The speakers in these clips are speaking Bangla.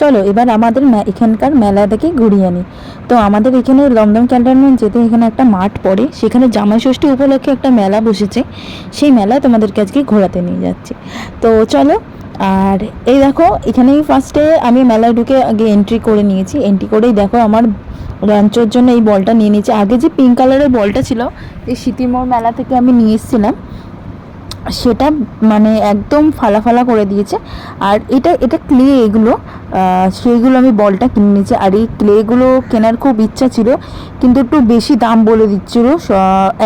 চলো, এবার আমাদের এখানকার মেলা থেকে ঘুরিয়ে আনি তো আমাদের এখানে দমদম ক্যান্টনমেন্ট যেতে এখানে একটা মাঠ পড়ে। সেখানে জামাই ষষ্ঠী উপলক্ষে একটা মেলা বসেছে। সেই মেলায় তোমাদেরকে আজকে ঘোরাতে নিয়ে যাচ্ছে। তো চলো, আর এই দেখো, এখানেই ফার্স্টে আমি মেলায় ঢুকে আগে এন্ট্রি করে নিয়েছি। এন্ট্রি করেই দেখো আমার লঞ্চের জন্য এই বলটা নিয়ে নিয়েছি। আগে যে পিঙ্ক কালারের বলটা ছিল, এই সিটিমোড় মেলা থেকে আমি নিয়ে এসেছিলাম। সেটা মানে একদম ফালা ফালা করে দিয়েছে। আর এটা এটা ক্লে এগুলো সেইগুলো আমি বলটা কিনে নিয়েছি। আর এই ক্লেগুলো কেনার খুব ইচ্ছা ছিল, কিন্তু একটু বেশি দাম বলে দিচ্ছিল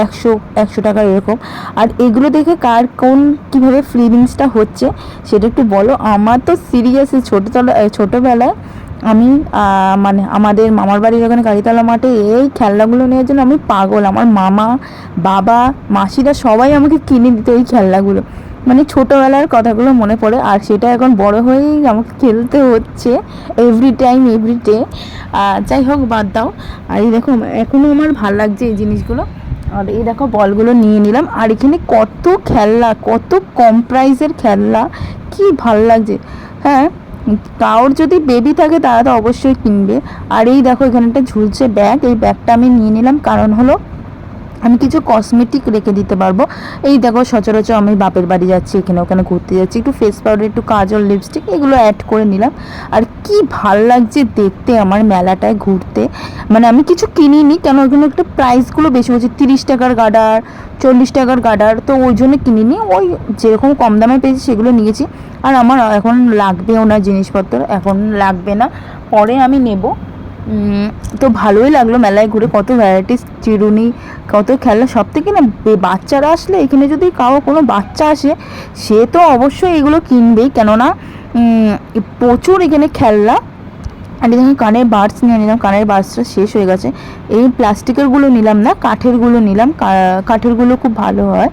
একশো একশো টাকা এরকম। আর এগুলো দেখে কার কোন, কীভাবে ফিলিংসটা হচ্ছে, সেটা একটু বলো। আমার তো সিরিয়াসলি ছোটোতলা, ছোটোবেলায় আমি মানে আমাদের মামার বাড়ির ওখানে কালীতলা মাঠে এই খেলনাগুলো নেওয়ার জন্য আমি পাগল। আমার মামা, বাবা, মাসিরা সবাই আমাকে কিনে দিত এই খেলনাগুলো। মানে ছোটোবেলার কথাগুলো মনে পড়ে, আর সেটা এখন বড় হয়েই আমাকে খেলতে হচ্ছে এভরি টাইম এভরি ডে যাই হোক, বাদ দাও। আর এই দেখো এখনও আমার ভালো লাগছে এই জিনিসগুলো। আর এই দেখো, বলগুলো নিয়ে নিলাম। আর এখানে কত খেলনা, কত কম প্রাইজের খেলনা, কি ভালো লাগছে। হ্যাঁ কারোর যদি বেবি থাকে তারা তো অবশ্যই কিনবে। আর এই দেখো এখানে একটা ঝুলছে ব্যাগ এই ব্যাগটা আমি নিয়ে নিলাম। কারণ হলো আমি কিছু কসমেটিক রেখে দিতে পারব। এই দেখো, সচরাচর আমি বাপের বাড়ি যাচ্ছি, এখানে ওখানে ঘুরতে যাচ্ছি, একটু ফেস পাউডার একটু কাজল লিপস্টিক এগুলো অ্যাড করে নিলাম। আর কি ভালো লাগছে দেখতে আমার মেলাটায় ঘুরতে। মানে আমি কিছু কিনিনি, কেন ওখানে একটু প্রাইসগুলো বেশি হচ্ছে তিরিশ টাকার গার্ডার চল্লিশ টাকার গার্ডার তো ওই জন্য কিনিনি। ওই যেরকম কম দামে পেয়েছি সেগুলো নিয়েছি। আর আমার এখন লাগবেও না জিনিসপত্র, এখন লাগবে না। পরে আমি নেব। তো ভালোই লাগল মেলায় ঘুরে, কত ভ্যারাইটিস চিরুনি, কত খেলনা সব থেকে না বাচ্চারা আসলে এখানে যদি কারও কোনো বাচ্চা আসে, সে তো অবশ্যই এগুলো কিনবেই। কেননা প্রচুর এখানে খেলনা। আর এখানে কানের বার্ডস নিয়ে নিলাম, কানের বার্ডসটা শেষ হয়ে গেছে। এই প্লাস্টিকেরগুলো নিলাম না, কাঠেরগুলো নিলাম। কাঠেরগুলো খুব ভালো হয়।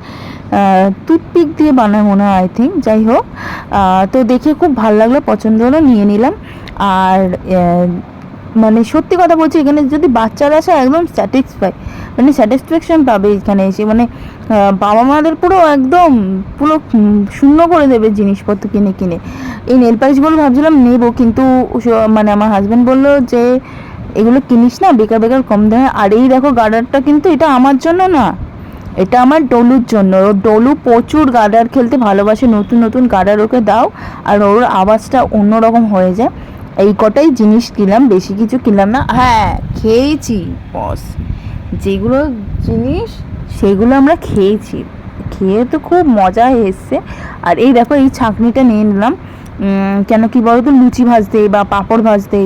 টুথপিক দিয়ে বানায় মনে হয় আই থিঙ্ক যাই হোক তো দেখে খুব ভালো লাগল, পছন্দ হলো, নিয়ে নিলাম। আর মানে সত্যি কথা বলছি, এখানে যদি বাচ্চারা আসে, একদম স্যাটিসফাই মানে স্যাটিসফ্যাকশন পাবে এখানে এসে। মানে বাবা মাদের পুরো একদম, পুরো শূন্য করে দেবে জিনিসপত্র কিনে কিনে। এই নেল পালিশগুলো ভাবছিলাম নেব, কিন্তু মানে আমার হাজব্যান্ড বলল যে, এগুলো কিনিস না, বেকার বেকার কম দামে আর এই দেখো গার্ডারটা কিন্তু এটা আমার জন্য না, এটা আমার ডলুর জন্য। ওর ডলু প্রচুর গার্ডার খেলতে ভালোবাসে, নতুন নতুন গার্ডার ওকে দাও, আর ওর আওয়াজটা অন্যরকম হয়ে যায়। এই কটাই জিনিস কিনলাম, বেশি কিছু কিনলাম না। হ্যাঁ খেয়েছি বস যেগুলো জিনিস, সেগুলো আমরা খেয়েছি। খেয়ে তো খুব মজা এসছে। আর এই দেখো, এই ছাঁকনিটা নিয়ে নিলাম। কেন কি বলো তো লুচি ভাজতে বা পাঁপড় ভাজতে,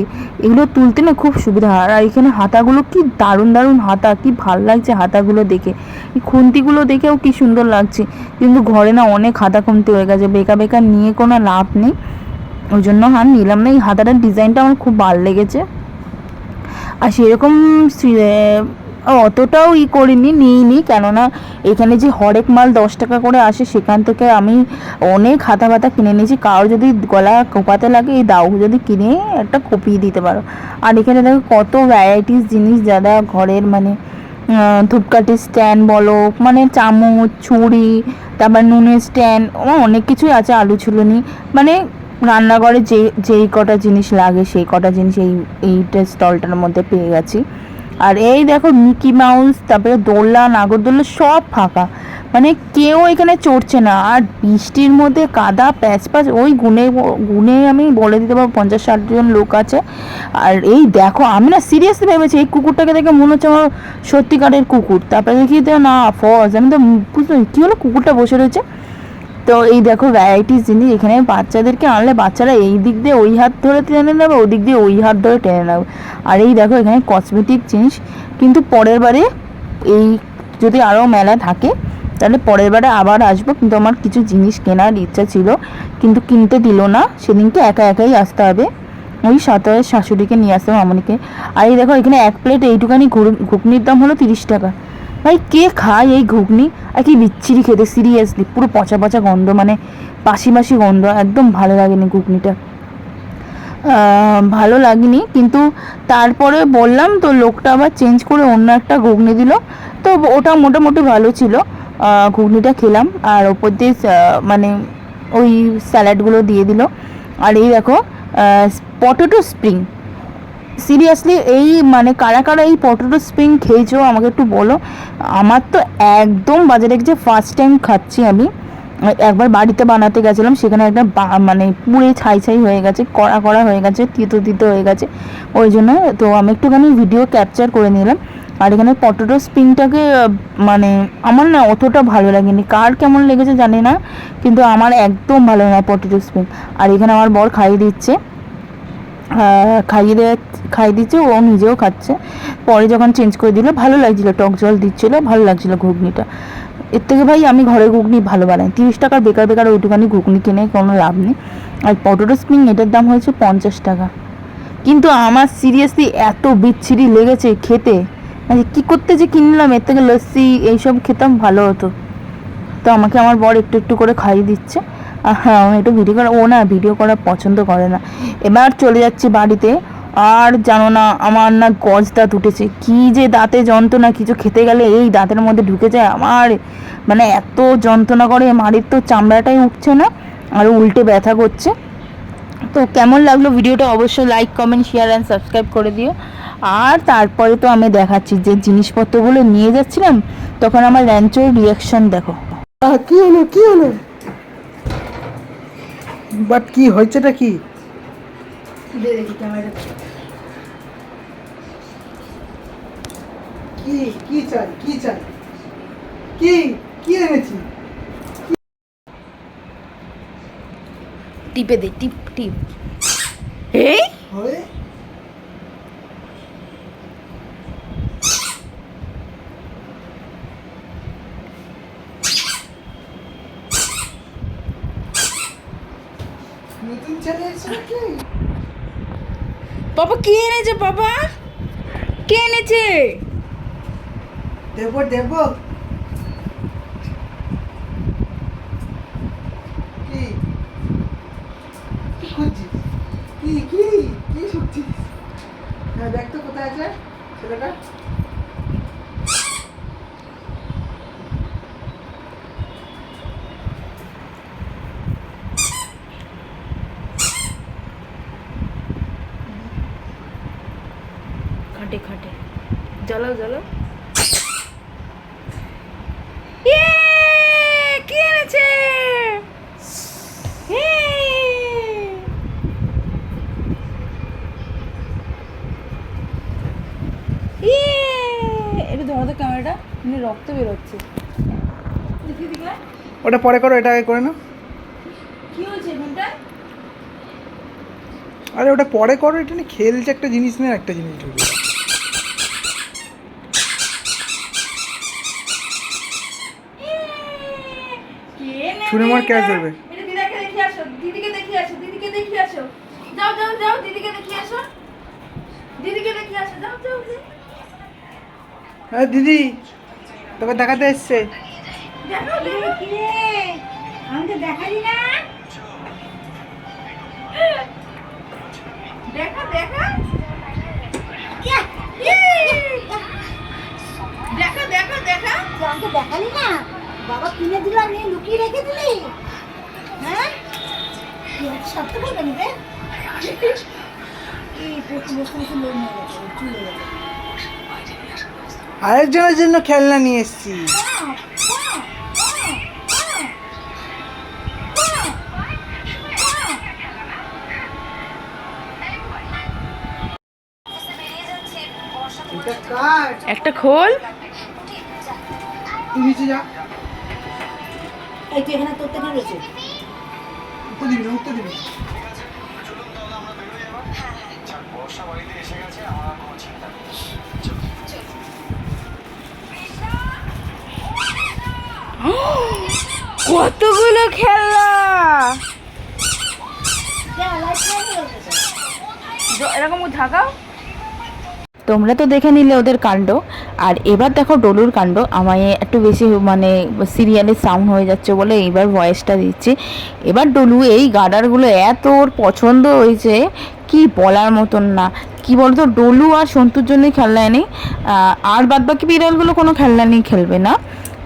এগুলো তুলতে না খুব সুবিধা হয়। আর এখানে হাতাগুলো কি দারুণ দারুণ হাতা, কি ভালো লাগছে হাতাগুলো দেখে। এই খুন্তিগুলো দেখেও কি সুন্দর লাগছে। কিন্তু ঘরে না অনেক হাতা খুন্তি হয়ে গেছে। বেকা বেকা নিয়ে কোনো লাভ নেই। ওই জন্য আর নিলাম না। এই হাতাটার ডিজাইনটা আমার খুব ভালো লেগেছে। আর সেরকম অতটাও ই করিনি, নিইনি। কেননা এখানে যে হরেক মাল দশ টাকা করে আসে, সেখান থেকে আমি অনেক হাতা ফাতা কিনে নিয়েছি। কারও যদি গলা কোপাতে লাগে, এই দাও যদি কিনে একটা কপিয়ে দিতে পারো। আর এখানে দেখো কত ভ্যারাইটিস জিনিস যারা ঘরের মানে ধূপকাঠির স্ট্যান্ড বলো মানে চামচ, ছুরি, তারপর নুনের স্ট্যান্ড অনেক কিছুই আছে আলু ছুলুনি মানে রান্নাঘরে যে, যেই কটা জিনিস লাগে, সেই কটা জিনিস এই, এইটা স্টলটার মধ্যে পেয়ে গেছি। আর এই দেখো মিকি মাউস, তারপরে দোলনা নাগরদোল্লা সব ফাঁকা। মানে কেউ এখানে চড়ছে না। আর বৃষ্টির মধ্যে কাদা প্যাচ প্যাচ ওই গুনে গুনে আমি বলে দিতে পারব, পঞ্চাশ ষাট জন লোক আছে। আর এই দেখো, আমি না সিরিয়াসলি ভেবেছি, এই কুকুরটাকে দেখে মনে হচ্ছে আমার সত্যিকারের কুকুর। তারপরে দেখি না ফস আমি তো বুঝতে কী হলো কুকুরটা বসে রয়েছে? তো এই দেখো ভ্যারাইটিস জিনিস এখানে বাচ্চাদেরকে আনলে বাচ্চারা এই দিক দিয়ে ওই হাত ধরে টেনে নেবে ওই দিক দিয়ে ওই হাত ধরে টেনে নেবে। আর এই দেখো এখানে কসমেটিক জিনিস, কিন্তু পরের বারে এই যদি আরও মেলা থাকে, তাহলে পরের বারে আবার আসব, কিন্তু আমার কিছু জিনিস কেনার ইচ্ছা ছিল, কিন্তু কিনতে দিল না, সেদিনকে একা একাই আসতে হবে। ওই সাঁতারের শাশুড়িকে নিয়ে আসতে হবে আর এই দেখো এখানে এক প্লেট এইটুখানি ঘুগনির দাম হলো তিরিশ টাকা। ভাই, কে খায় এই ঘুগনি? আর কি বিচ্ছিরি খেতে সিরিয়াসলি পুরো পচা পচা গন্ধ মানে বাসি বাসি গন্ধ, একদম ভালো লাগেনি ঘুগনিটা। ভালো লাগেনি, কিন্তু তারপরে বললাম, তো লোকটা আবার চেঞ্জ করে অন্য একটা ঘুগনি দিল। তো ওটা মোটামুটি ভালো ছিল। ঘুগনিটা খেলাম, আর ওপর দিয়ে মানে ওই স্যালাডগুলো দিয়ে দিল। আর এই দেখো পটেটো স্প্রিং সিরিয়াসলি এই মানে কারা কারা এই পটেটো স্প্রিং খেয়েছো, আমাকে একটু বলো। আমার তো একদম বাজে লেগেছে ফার্স্ট টাইম খাচ্ছি আমি। একবার বাড়িতে বানাতে গেছিলাম, সেখানে একটা মানে পুরে ছাই ছাই হয়ে গেছে, কড়া কড়া হয়ে গেছে, তিতো তিতো হয়ে গেছে। ওই জন্য তো আমি একটুখানি ভিডিও ক্যাপচার করে নিলাম। আর এখানে পটেটো স্প্রিংটাকে মানে আমার না অতটা ভালো লাগেনি। কার কেমন লেগেছে জানি না, কিন্তু আমার একদম ভালো না পটেটো স্প্রিং আর এখানে আমার বর খাইয়ে দিচ্ছে। খাইয়ে দেওয়া খাইয়ে দিচ্ছে ও নিজেও খাচ্ছে। পরে যখন চেঞ্জ করে দিল, ভালো লাগছিল, টক জল দিচ্ছিল, ভালো লাগছিল ঘুগনিটা। এর থেকে ভাই, আমি ঘরে ঘুগনি ভালো বানাই। তিরিশ টাকার বেকার বেকার ওইটুখানি ঘুগনি কিনে কোনো লাভ নেই। আর পটেটো স্প্রিং, এটার দাম হয়েছে পঞ্চাশ টাকা। কিন্তু আমার সিরিয়াসলি এত বিচ্ছিরি লেগেছে খেতে। মানে কী করতে যে কিনলাম, এর থেকে লস্যি, এইসব খেতাম, ভালো হতো। তো আমাকে আমার বর একটু একটু করে খাইয়ে দিচ্ছে। একটু ভিডিও করা ও না ভিডিও করা পছন্দ করে না। এবার চলে যাচ্ছি বাড়িতে। আর জানো না, আমার না গজ দাঁত উঠেছে। কী যে দাঁতে যন্ত্রণা, কিছু খেতে গেলে এই দাঁতের মধ্যে ঢুকে যায় আমার। মানে এত যন্ত্রণা করে, মাড়ির তো চামড়াটাই উঠছে না, আর উল্টে ব্যথা করছে। তো কেমন লাগল ভিডিওটা অবশ্যই like comment share and subscribe করে দিও। আর তারপরে তো আমি দেখাচ্ছি যে জিনিসপত্রগুলো নিয়ে যাচ্ছিলাম, তখন আমার ল্যাঞ্চোর রিয়াকশন দেখো। কি হলো কি হলো? বাট কি হয়েছেটা কি? কি কি চাই কি চাই? কি কি এনেছি? টিপে দে টিপ টিপ। এই হয় নতুন ছেলে এসেছে নাকি বাবা কে এনেছে বাবা কে এনেছে? দেব দেব কি? কি কি শুনছিস হ্যাঁ দেখ তো কোথায় আছে ছেলেটা। খাটে খাটে। জ্বালাও জ্বালাও। কি এনেছে? এটা ধরো তো ক্যামেরাটা এমনি রক্ত বেরোচ্ছে। ওটা পরে করো এটা আগে করে নাও। কি হয়েছে এখানটা আরে ওটা পরে করো এটা নিয়ে খেলছে একটা জিনিস নিয়ে একটা জিনিস ঢুকে। ছুঁড়ে মার ক্যাচ ধরবে এটা দিদাকে দেখিয়ে আসো দিদিকে দেখিয়ে আসো দিদিকে দেখিয়ে আসো। যাও যাও যাও দিদিকে দেখিয়ে আসো। দিদিকে দেখিয়ে আসো যাও যাও। হ্যাঁ দিদি তোকে দেখাতে এসছে। দেখো দেখো। দেখালি না। দেখা দেখা। দেখা দেখা দেখা। দেখালি না। বাবা কিনে দিল আমি লুকিয়ে রেখে দিলি? হ্যাঁ? সত্য বলবেন রে। আরেকজনের জন্য খেলনা নিয়ে এসছি। একটা খোল। নিচে যা। এই তুই এখানে তোর থেকে রয়েছে? উত্তর দিবি না উত্তর দিবি। কতগুলো হয়ে গেছে। এরকম ঢাকা তোমরা তো দেখে নিলে ওদের কাণ্ড। আর এবার দেখো ডলুর কাণ্ড, আমায় একটু বেশি মানে সিরিয়ালে সাউন্ড হয়ে যাচ্ছে বলে এইবার ভয়েসটা দিচ্ছি। এবার ডলু, এই গার্ডারগুলো এত ওর পছন্দ হয়েছে, কি বলার মতন না। কি বলতো, ডলু আর সন্তুর জন্যই খেলনা নেই আর বাদ বাকি বিড়ালগুলো কোনো খেলনা নিয়ে খেলবে না।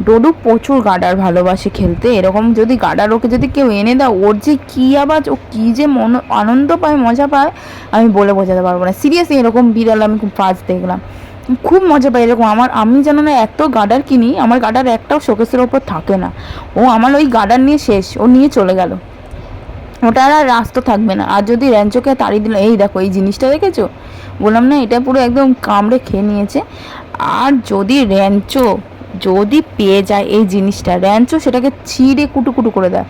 ডোডু প্রচুর গাডার ভালোবাসে খেলতে, এরকম যদি গাডার ওকে যদি কেউ এনে দাও, ওর যে কী আওয়াজ, ও কী যে মন, আনন্দ পায়, মজা পায়, আমি বলে বোঝাতে পারব না। সিরিয়াসলি এরকম বিড়াল আমি খুব ফার্স্ট দেখলাম। খুব মজা পাই এরকম। আমার, আমি যেন না এত গার্ডার কিনি, আমার গাডার একটাও শোকেসের ওপর থাকে না। ও আমার ওই গার্ডার নিয়ে শেষ, ও নিয়ে চলে গেল। ওটা আর রাস্তা থাকবে না। আর যদি র্যাঞ্চোকে তাড়িয়ে দিল, এই দেখো, এই জিনিসটা দেখেছ বললাম, না, এটা পুরো একদম কামড়ে খেয়ে নিয়েছে। আর যদি র্যাঞ্চো যদি পেয়ে যায় এই জিনিসটা র্যাঞ্চো সেটাকে ছিঁড়ে কুটু কুটু করে দেয়।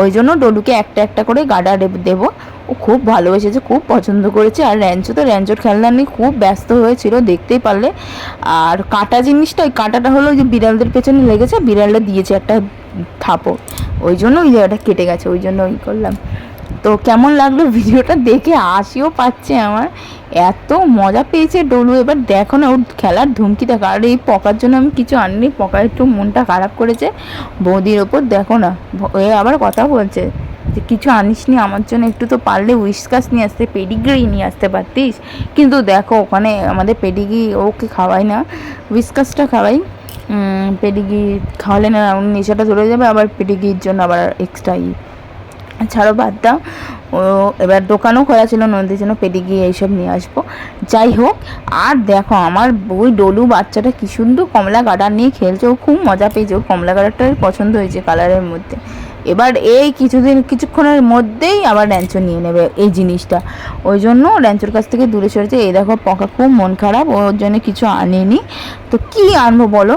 ওই জন্য ডলুকে একটা একটা করে গাডা দেবো। ও খুব ভালোবেসেছে, খুব পছন্দ করেছে। আর র্যাঞ্চো তো র্যাঞ্চোর খেলনা নিয়ে খুব ব্যস্ত হয়েছিল, দেখতেই পারলে। আর কাটা জিনিসটা, ওই কাটাটা হলো ওই যে বিড়ালদের পেছনে লেগেছে, বিড়ালটা দিয়েছে একটা থাপড়। ওই জন্য ওই জায়গাটা কেটে গেছে, ওই জন্য ওই করলাম। তো কেমন লাগল ভিডিওটা দেখে হাসিও পাচ্ছে আমার। এত মজা পেয়েছে ডলু। এবার দেখো না, ওর খেলার ধুমকি দেখো। আর এই পকার জন্য আমি কিছু আনিনি, পকা একটু মনটা খারাপ করেছে। বৌদির ওপর দেখো না, এ আবার কথা বলছে যে, কিছু আনিসনি আমার জন্য, একটু তো পারলে উইসকাস নিয়ে আসতে পেডিগ্রি নিয়ে আসতে পারতিস? কিন্তু দেখো, ওখানে আমাদের পেডিগ্রি ওকে খাওয়াই না উইসকাসটা খাওয়াই। পেডিগ্রি খাওয়ালে না নেশাটা চলে যাবে, আবার পেডিগ্রির জন্য আবার এক্সট্রা ছাড়ো, বাদ দাও। ও, এবার দোকানও খোলা ছিল নদীর জন্য পেডিগ্রি এইসব নিয়ে আসব। যাই হোক, আর দেখো, আমার ওই ডলু বাচ্চাটা কি সুন্দর কমলা গার্ডার নিয়ে খেলছে। ও খুব মজা পেয়েছে। ওর কমলা গার্ডারটাই পছন্দ হয়েছে কালারের মধ্যে। এবার এই কিছুদিন, কিছুক্ষণের মধ্যেই আবার র্যাঞ্চো নিয়ে নেবে এই জিনিসটা। ওই জন্য র্যাঞ্চোর কাছ থেকে দূরে সরেছে এই দেখো, পকা খুব মন খারাপ, ওর জন্য কিছু আনেনি। তো কি আনব বলো?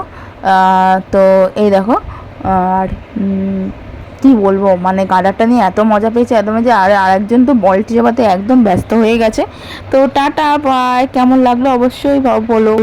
তো এই দেখো, আর কি বলব মানে গাঁদাটা নিয়ে এত মজা পেয়েছে এত মজা আর আরেকজন তো বলটি চাপাতে একদম ব্যস্ত হয়ে গেছে। তো টাটা বাই কেমন লাগল অবশ্যই বলো।